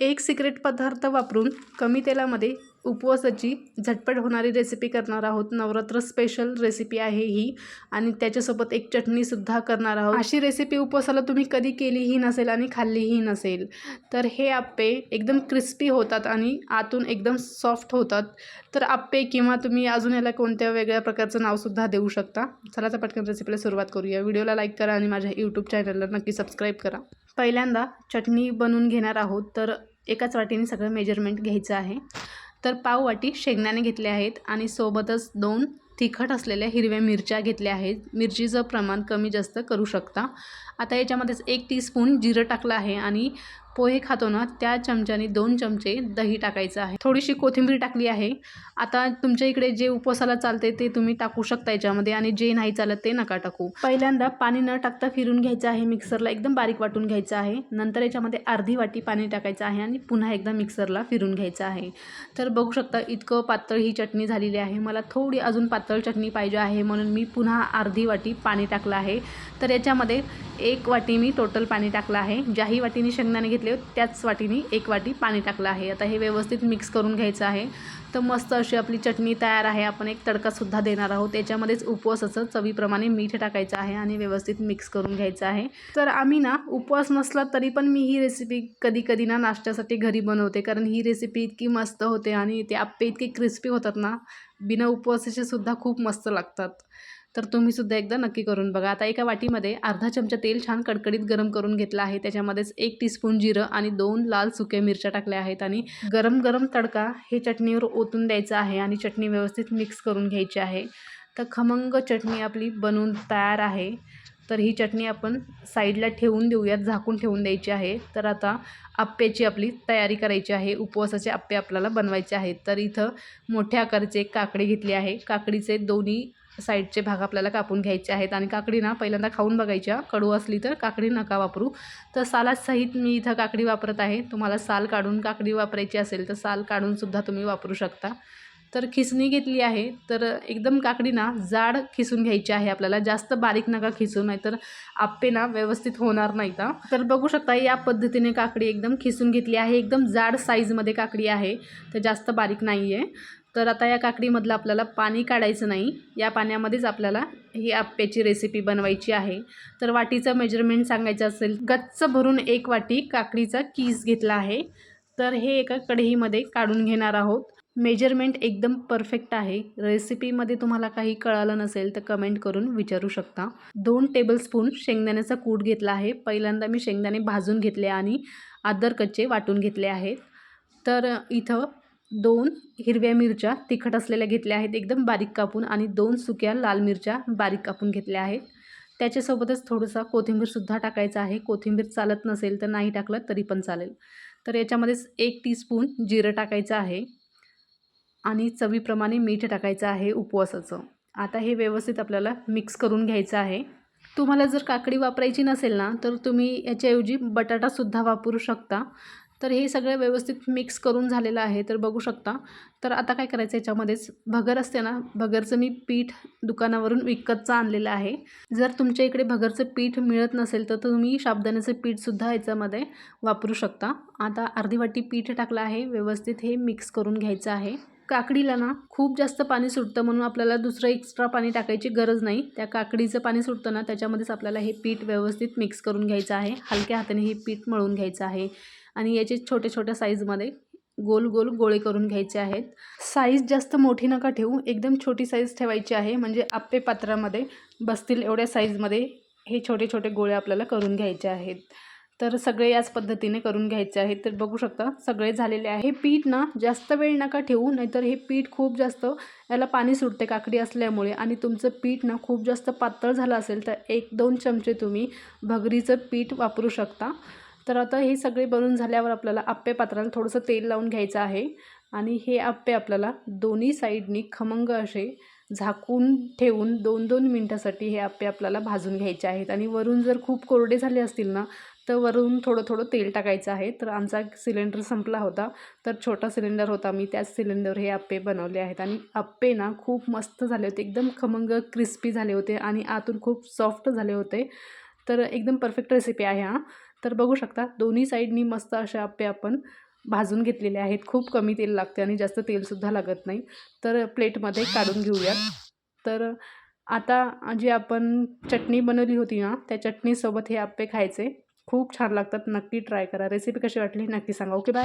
एक सिक्रेट पदार्थ वापरून कमी तेलामध्ये उपवासाची झटपट होणारी रेसिपी करणार आहोत. नवरात्र स्पेशल रेसिपी आहे ही आणि त्याच्यासोबत एक चटणीसुद्धा करणार आहोत. अशी रेसिपी उपवासाला तुम्ही कधी केलीही नसेल आणि खाल्लीही नसेल तर हे आप्पे एकदम क्रिस्पी होतात आणि आतून एकदम सॉफ्ट होतात. तर आप्पे किंवा तुम्ही अजून याला कोणत्या वेगळ्या प्रकारचं नावसुद्धा देऊ शकता. चला तर पटकन रेसिपीला सुरुवात करूया. व्हिडिओला लाईक करा आणि माझ्या यूट्यूब चॅनलला नक्की सबस्क्राईब करा. पहिल्यांदा चटणी बनवून घेणार आहोत तर एकाच वाटीने सगळं मेजरमेंट घ्यायचं आहे. तर पाव वाटी शेंगदाणे घेतले आहेत आणि सोबतच दोन तिखट असलेल्या हिरव्या मिरच्या घेतल्या आहेत. मिरचीचं प्रमाण कमी जास्त करू शकता. आता याच्यामध्येच एक टीस्पून जिरं टाकलं आहे आणि पोहे खातो ना त्या चमच्याने दोन चमचे दही टाकायचं आहे. थोडीशी कोथिंबीर टाकली आहे. आता तुमच्या इकडे जे उपवासाला चालते ते तुम्ही टाकू शकता याच्यामध्ये आणि जे नाही चालत ते नका टाकू. पहिल्यांदा पाणी न टाकता फिरून घ्यायचं आहे मिक्सरला एकदम बारीक वाटून घ्यायचं आहे. नंतर याच्यामध्ये अर्धी वाटी पाणी टाकायचं आहे आणि पुन्हा एकदा मिक्सरला फिरून घ्यायचं आहे. तर बघू शकता इतकं पातळ ही चटणी झालेली आहे. मला थोडी अजून पातळ चटणी पाहिजे आहे म्हणून मी पुन्हा अर्धी वाटी पाणी टाकलं आहे. तर याच्यामध्ये एक वाटी मी टोटल पाणी टाकलं आहे. ज्याही वाटीने शेंगदाणे घेतले त्याच वाटीने एक वाटी पाणी टाकलं आहे. आता हे व्यवस्थित मिक्स करून घ्यायचं आहे. तर मस्त अशी आपली चटणी तयार आहे. आपण एक तडकासुद्धा देणार आहोत. त्याच्यामध्येच उपवास असं चवीप्रमाणे मीठ टाकायचं आहे आणि व्यवस्थित मिक्स करून घ्यायचं आहे. तर आम्ही ना उपवास नसला तरी पण मी ही रेसिपी कधी कधी ना नाश्त्यासाठी घरी बनवते. कारण ही रेसिपी इतकी मस्त होते आणि ते आप्पे इतके क्रिस्पी होतात ना बिना उपवासाचे सुद्धा खूप मस्त लागतात. तर तुम्हीसुद्धा एकदा नक्की करून बघा. आता एका वाटीमध्ये अर्धा चमचा तेल छान कडकडीत गरम करून घेतलं आहे. त्याच्यामध्येच एक टीस्पून जिरं आणि दोन लाल सुक्या मिरच्या टाकल्या आहेत आणि गरम गरम तडका हे चटणीवर ओतून द्यायचा आहे आणि चटणी व्यवस्थित मिक्स करून घ्यायची आहे. तर खमंग चटणी आपली बनवून तयार आहे. तर ही चटणी आपण साईडला ठेवून देऊयात झाकून ठेवून द्यायची आहे. तर आता आप्प्याची आपली तयारी करायची आहे. उपवासाचे आप्पे आपल्याला बनवायचे आहेत. तर इथं मोठ्या आकाराचे एक काकडी घेतली आहे. काकडीचे दोन्ही साईडचे भाग आपल्याला कापून घ्यायचे आहेत. आणि काकडी ना पहिल्यांदा खाऊन बघायच्या. कडू असली तर काकडी नका वापरू. तर सालासहित मी इथं काकडी वापरत आहे. तुम्हाला साल काढून काकडी वापरायची असेल तर साल काढूनसुद्धा तुम्ही वापरू शकता. तर खिसणी घेतली आहे. तर एकदम काकडी ना जाड खिसून घ्यायची आहे आपल्याला. जास्त बारीक नका खिसू नाहीतर आप्पे ना व्यवस्थित होणार नाही का तर बघू शकता या पद्धतीने काकडी एकदम खिसून घेतली आहे. एकदम जाड साईजमध्ये काकडी आहे. तर जास्त बारीक नाही आहे तर आता या काकडीमधलं आपल्याला पाणी काढायचं नाही. या पाण्यामध्येच आपल्याला ही आप्याची रेसिपी बनवायची आहे. तर वाटीचं मेजरमेंट सांगायचं असेल गच्च भरून एक वाटी काकडीचा कीस घेतला आहे. तर हे एका कढईमध्ये काढून घेणार आहोत. मेजरमेंट एकदम परफेक्ट आहे. रेसिपीमध्ये तुम्हाला काही कळालं नसेल तर कमेंट करून विचारू शकता. दोन टेबलस्पून शेंगदाण्याचा कूट घेतला आहे. पहिल्यांदा मी शेंगदाणे भाजून घेतले आणि आदर कच्चे वाटून घेतले आहेत. तर इथं दोन हिरव्या मिरच्या तिखट असलेल्या घेतल्या आहेत एकदम बारीक कापून आणि दोन सुक्या लाल मिरच्या बारीक कापून घेतल्या आहेत. त्याच्यासोबतच थोडंसं कोथिंबीरसुद्धा टाकायचं आहे. कोथिंबीर चालत नसेल तर नाही टाकलं तरी पण चालेल. तर याच्यामध्येच एक टीस्पून जिरं टाकायचं आहे आणि चवीप्रमाणे मीठ टाकायचं आहे उपवासाचं. आता हे व्यवस्थित आपल्याला मिक्स करून घ्यायचं आहे. तुम्हाला जर काकडी वापरायची नसेल ना तर तुम्ही याच्याऐवजी बटाटासुद्धा वापरू शकता. तर हे सगळं व्यवस्थित मिक्स करून झालेलं आहे. तर बघू शकता. तर आता काय करायचं याच्यामध्येच? भगर असते ना भगरचं मी पीठ दुकानावरून विकतचं आणलेलं आहे. जर तुमच्या इकडे भगरचं पीठ मिळत नसेल तर तुम्ही साबुदाण्याचं पीठसुद्धा याच्यामध्ये वापरू शकता. आता अर्धी वाटी पीठ टाकलं आहे. व्यवस्थित हे मिक्स करून घ्यायचं आहे. काकडीला ना खूप जास्त पाणी सुटतं म्हणून आपल्याला दुसरं एक्स्ट्रा पाणी टाकायची गरज नाही. त्या काकडीचं पाणी सुटतं ना त्याच्यामध्येच आपल्याला हे पीठ व्यवस्थित मिक्स करून घ्यायचं आहे. हलक्या हाताने हे पीठ मळून घ्यायचं आहे. आणि याचे छोट्या छोट्या साईजमध्ये गोल गोल गोळे करून घ्यायचे आहेत. साईज जास्त मोठी नका ठेवू एकदम छोटी साईज ठेवायची आहे. म्हणजे आप्पे पात्रामध्ये बसतील एवढ्या साईजमध्ये हे छोटे छोटे गोळे आपल्याला करून घ्यायचे आहेत. तर सगळे याच पद्धतीने करून घ्यायचे आहेत. तर बघू शकता सगळे झालेले आहे. हे पीठ ना जास्त वेळ नका ठेवू नाहीतर हे पीठ खूप जास्त याला पाणी सुटते काकडी असल्यामुळे आणि तुमचं पीठ ना खूप जास्त पातळ झालं असेल तर एक दोन चमचे तुम्ही भगरीचं पीठ वापरू शकता. तर आता हे सगळे बनून झाल्यावर आपल्याला आप्पे पात्राला थोडंसं तेल लावून घ्यायचं आहे. आणि हे आप्पे आपल्याला दोन्ही साईडनी खमंग असे झाकून ठेवून दोन दोन मिनटासाठी हे आप्पे आपल्याला भाजून घ्यायचे आहेत. आणि वरून जर खूप कोरडे झाले असतील ना तर वरून थोडं थोडं तेल टाकायचं आहे. तर आमचा सिलेंडर संपला होता. तर छोटा सिलेंडर होता. मी त्याच सिलेंडर हे आप्पे बनवले आहेत. आणि आप्पे ना खूप मस्त झाले होते. एकदम खमंग क्रिस्पी झाले होते. आणि आतून खूप सॉफ्ट झाले होते. तर एकदम परफेक्ट रेसिपी आहे हा. तर बघू शकता दोन्ही साईडनी मस्त असे आप्पे आपण भाजून घेतलेले आहेत. खूप कमी तेल लागते आणि जास्त तेलसुद्धा लागत नाही. तर प्लेटमध्ये काढून घेऊयात तर आता जी आपण चटणी बनवली होती ना त्या चटणीसोबत हे आप्पे खायचे. खूप छान लागतात. नक्की ट्राय करा. रेसिपी कशी वाटली? नक्की सांगा. Okay bye